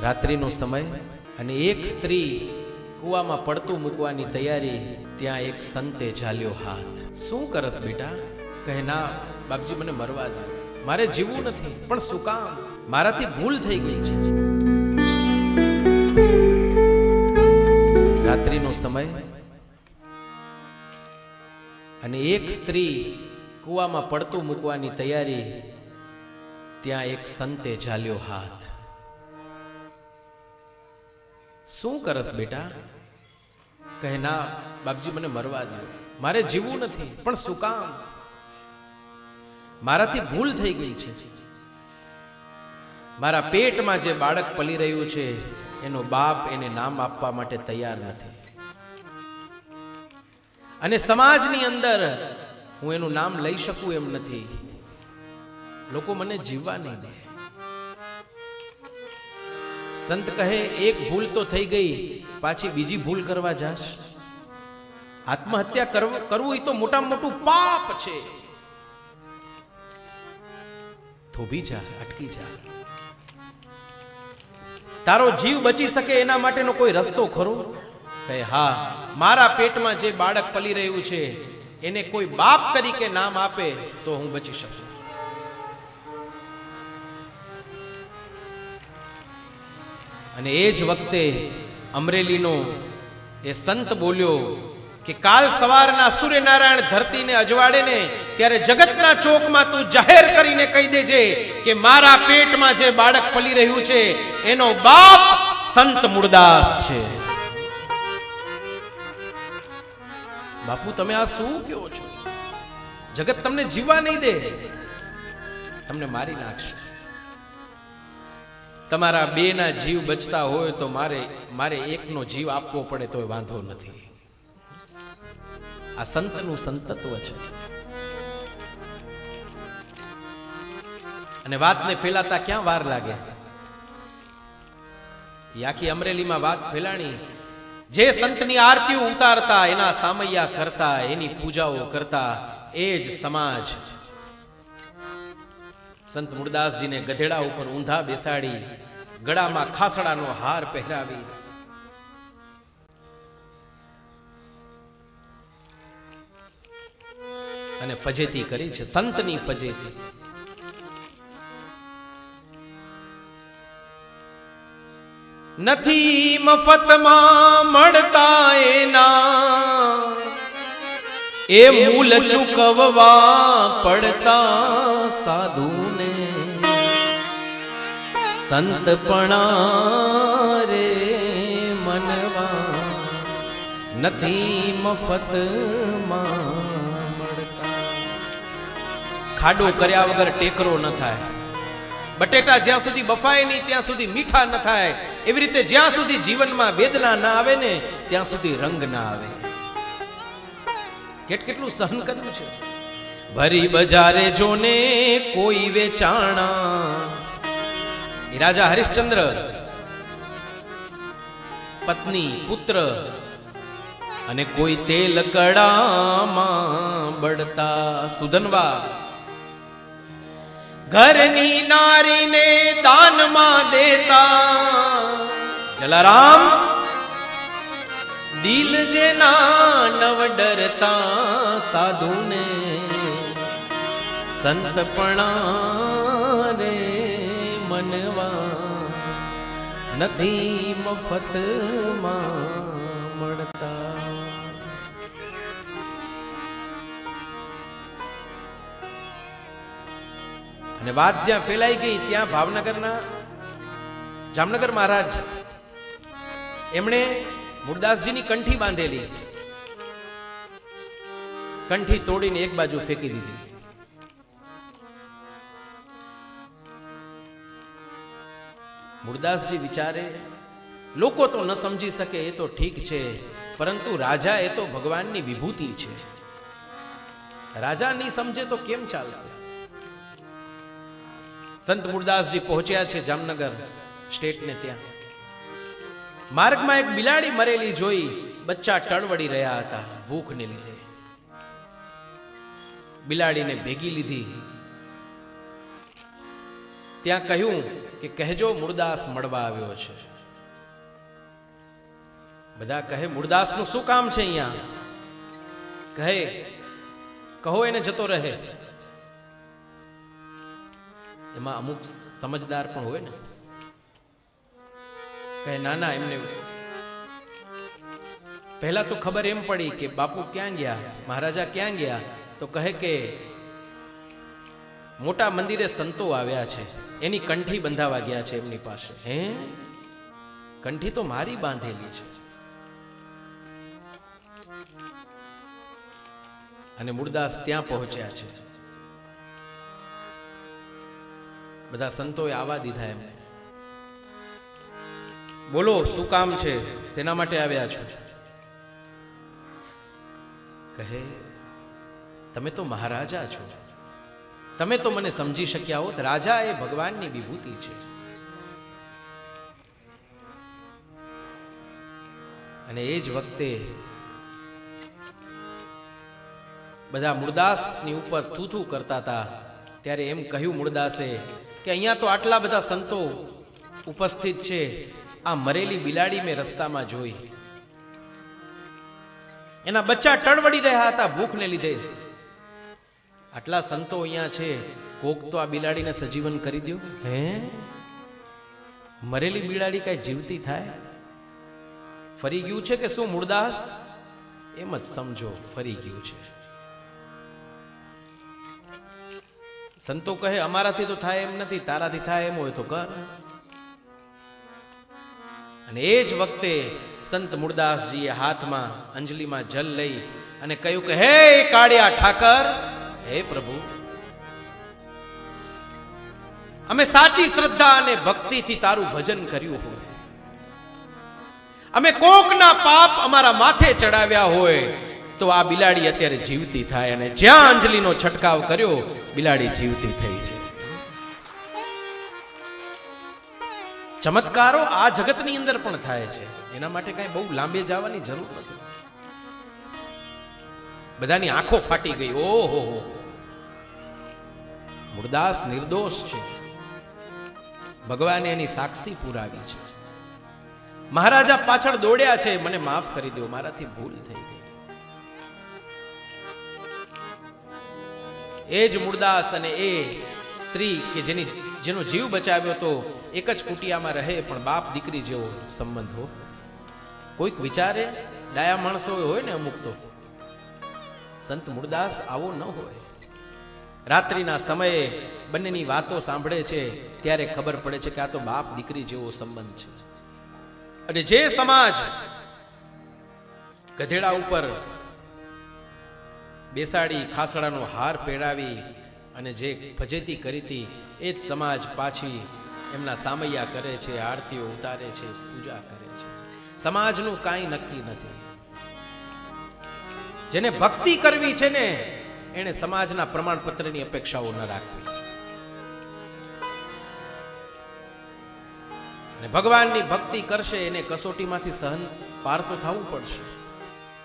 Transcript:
રાત્રિનો સમય અને એક સ્ત્રી કૂવામાં પડતું મૂકવાની તૈયારી, ત્યાં એક સંતે ઝાલ્યો હાથ. શું કરસ બેટા? કહે, ના, બાપજી, મને મરવા દો. મારે જીવવું નથી, પણ શું કામ? મારાથી ભૂલ થઈ ગઈ છે. રાત્રિનો સમય અને એક સ્ત્રી કૂવામાં પડતું મૂકવાની તૈયારી, ત્યાં એક સંતે ઝાલ્યો હાથ. શું કરસ બેટા? કહે, ના, બાપજી, મને મરવા દો મારે જીવવું નથી, પણ શું કામ? મારાથી ભૂલ થઈ ગઈ છે. મારા પેટમાં જે બાળક પલી રહ્યું છે, એનો બાપ એને નામ આપવા માટે તૈયાર નથી. અને સમાજની અંદર હું એનું નામ લઈ શકું એમ નથી. લોકો મને જીવવા નહીં દે. સંત કહે, એક ભૂલ તો થઈ ગઈ, પાછી બીજી ભૂલ કરવા જાશ. આત્મહત્યા કરવું કરવું એ તો મોટામાં મોટું પાપ છે. થોભી જા, અટકી જા. તારો જીવ બચી શકે એના માટેનો કોઈ રસ્તો ખરો? કહે, હા, મારા પેટમાં જે બાળક પલી રહ્યું છે, એને કોઈ બાપ તરીકે નામ આપે તો હું બચી શકું. અને એ જ વખતે અમરેલીનો એ સંત બોલ્યો કે કાલ સવારના સૂર્યનારાયણ ધરતીને અજવાડે ને ત્યારે જગતના ચોકમાં તું જાહેર કરીને કહી દેજે કે મારા પેટમાં જે બાળક પલી રહ્યું છે, એનો બાપ સંત મૂળદાસ છે. બાપુ, તમે આ શું કહો છો? જગત તમને જીવવા નહીં દે. તમને મારી નાખશે. તમારા બે ના જીવ બચતા હોય તો મારે મારે એકનો જીવ આપવો પડે તો વાંધો નથી. આ સંતનું સંતત્વ છે. અને વાતને ફેલાતા ક્યાં વાર લાગે? એ આખી અમરેલીમાં વાત ફેલાણી. જે સંતની આરતીઓ ઉતારતા, એના સામૈયા કરતા, એની પૂજાઓ કરતા, એ જ સમાજ સંત મુરદાસજીને ગધેડા ઉપર ઊંધા બેસાડી ગળામાં ખાસડાનો હાર પહેરાવી. અને ફજેતી કરી છે, સંતની ફજેતી. નથી મફતમાં મળતા એના, એ મૂલ ચૂકવવા પડતા સાધુને સંતપણા રે મનવા નથી મફતમાં ખાડો કર્યા વગર ટેકરો ન થાય બટેટા જ્યાં સુધી બફાય નહીં, ત્યાં સુધી મીઠા ન થાય. એવી રીતે જ્યાં સુધી જીવનમાં વેદના ના આવે ને, ત્યાં સુધી રંગ ના આવે. કેટ કેટલું સહન કરવું છે? ભરી બજારે જોને કોઈ વેચાણા. રાજા હરિશ્ચંદ્ર, પત્ની, પુત્ર અને કોઈ તેલ કડામાં બળતા સુધનવા. ઘરની નારીને દાનમાં દેતા. જલારામ, દિલ જેના નવ ડરતા સાધુને સંતપણા રે મનવા. નથી મફતમાં મળતા અને વાત જ્યાં ફેલાઈ ગઈ, ત્યાં ભાવનગરના જામનગર મહારાજ એમણે મુરદાસજીની કંઠી બાંધેલી. કંઠી તોડીને એક બાજુ ફેંકી દીધી. મુરદાસજી વિચારે, લોકો તો ન સમજી શકે એ તો ઠીક છે, પરંતુ રાજા એ તો ભગવાનની વિભૂતિ છે. રાજા નહીં સમજે તો કેમ ચાલશે? સંત મુરદાસજી પહોંચ્યા છે જામનગર સ્ટેટને ત્યાં. માર્ગમાં એક બિલાડી મરેલી જોઈ બચ્ચા ટળવડી રહ્યા હતા ભૂખને લીધે. બિલાડીને ભેગી લીધી. ત્યાં કહ્યું કે કહેજો મૂળદાસ મળવા આવ્યો છે. બધા કહે મૂળદાસનું શું કામ છે અહીંયા? કહે, કહો એને જતો રહે. એમાં અમુક સમજદાર પણ હોય ને. કહે, ના ના, એમને પહેલા તો ખબર એમ પડી કે બાપુ ક્યાં ગયા, મહારાજા ક્યાં ગયા? તો કહે કે મોટા મંદિરે સંતો આવ્યા છે. એની કંઠી બંધાવા ગયા છે એમની પાસે. હે? કંઠી તો મારી બાંધેલી છે. અને મૂળદાસ ત્યાં પહોંચ્યા છે. બધા સંતોએ આવા દીધા એમને. બોલો, શું કામ છે? શેના માટે આવ્યા છો? કહે, તમે તો મહારાજા છો. તમે તો મને સમજી શક્યા હોત રાજા એ ભગવાનની વિભૂતિ છે. અને એ જ વખતે બધા મુરદાસની ઉપર થૂથું કરતા હતા. ત્યારે એમ કહ્યું મુરદાસે કે અહીંયા તો આટલા બધા સંતો ઉપસ્થિત છે. આ મરેલી બિલાડી મેં રસ્તામાં જોઈ. એના બચ્ચા ટળવડી રહ્યા હતા ભૂખને લીધે. આટલા સંતો અહીંયા છે કોક તો આ બિલાડીને સજીવન કરી દો હે? મરેલી બિલાડી કઈ જીવતી થાય? ફરી ગયું છે કે શું મૂળદાસ એમ જ સમજો ફરી ગયું છે. સંતો કહે અમારાથી તો થાય એમ નથી તારાથી થાય એમ હોય તો કર. અને એ જ વખતે સંત મૂળદાસજીએ હાથમાં અંજલિમાં જલ લઈ અને કહ્યું કે હે કાળિયા ઠાકર હે પ્રભુ, અમે સાચી શ્રદ્ધા અને ભક્તિથી તારું ભજન કર્યું હોય. અમે કોકના પાપ અમારા માથે ચડાવ્યા હોય, તો આ બિલાડી અત્યારે જીવતી થાય અને જ્યાં અંજલિનો છટકાવ કર્યો, બિલાડી જીવતી થઈ છે. ચમત્કારો આ જગતની અંદર પણ થાય છે. એના માટે કઈ બહુ લાંબે જવાની જરૂર નથી. બધાની આંખો ફાટી ગઈ. ઓહો, હો. મુરદાસ નિર્દોષ છે. ભગવાને એની સાક્ષી પુરાવી છે. મહારાજા પાછળ દોડ્યા છે. મને માફ કરી દો, મારાથી ભૂલ થઈ ગઈ. એ જ મુરદાસ અને એ સ્ત્રી કે જેની, જેનો જીવ બચાવ્યો તો એક જ કુટિયામાં રહે, પણ બાપ દીકરી જેવો સંબંધ હો. કોઈક વિચારે, ડાયા માણસો હોય ને અમુક તો. સંત મૂળદાસ આવો ન હોય. રાત્રિના સમયે બંનેની વાતો સાંભળે છે, ત્યારે ખબર પડે છે કે આ તો બાપ દીકરી જેવો સંબંધ છે. અને જે સમાજ ગધેડા ઉપર બેસાડી ખાસડાનો હાર પહેરાવી અને જે ભજેતી કરી હતી એ જ સમાજ પાછી એમના સામૈયા કરે છે, આરતીઓ ઉતારે છે, પૂજા કરે છે. સમાજનું કાંઈ નક્કી નથી. જેને ભક્તિ કરવી છે ને એને સમાજના પ્રમાણપત્રની અપેક્ષાઓ ન રાખવી. અને ભગવાનની ભક્તિ કરશે, એને કસોટીમાંથી સહન પાર તો થવું પડશે.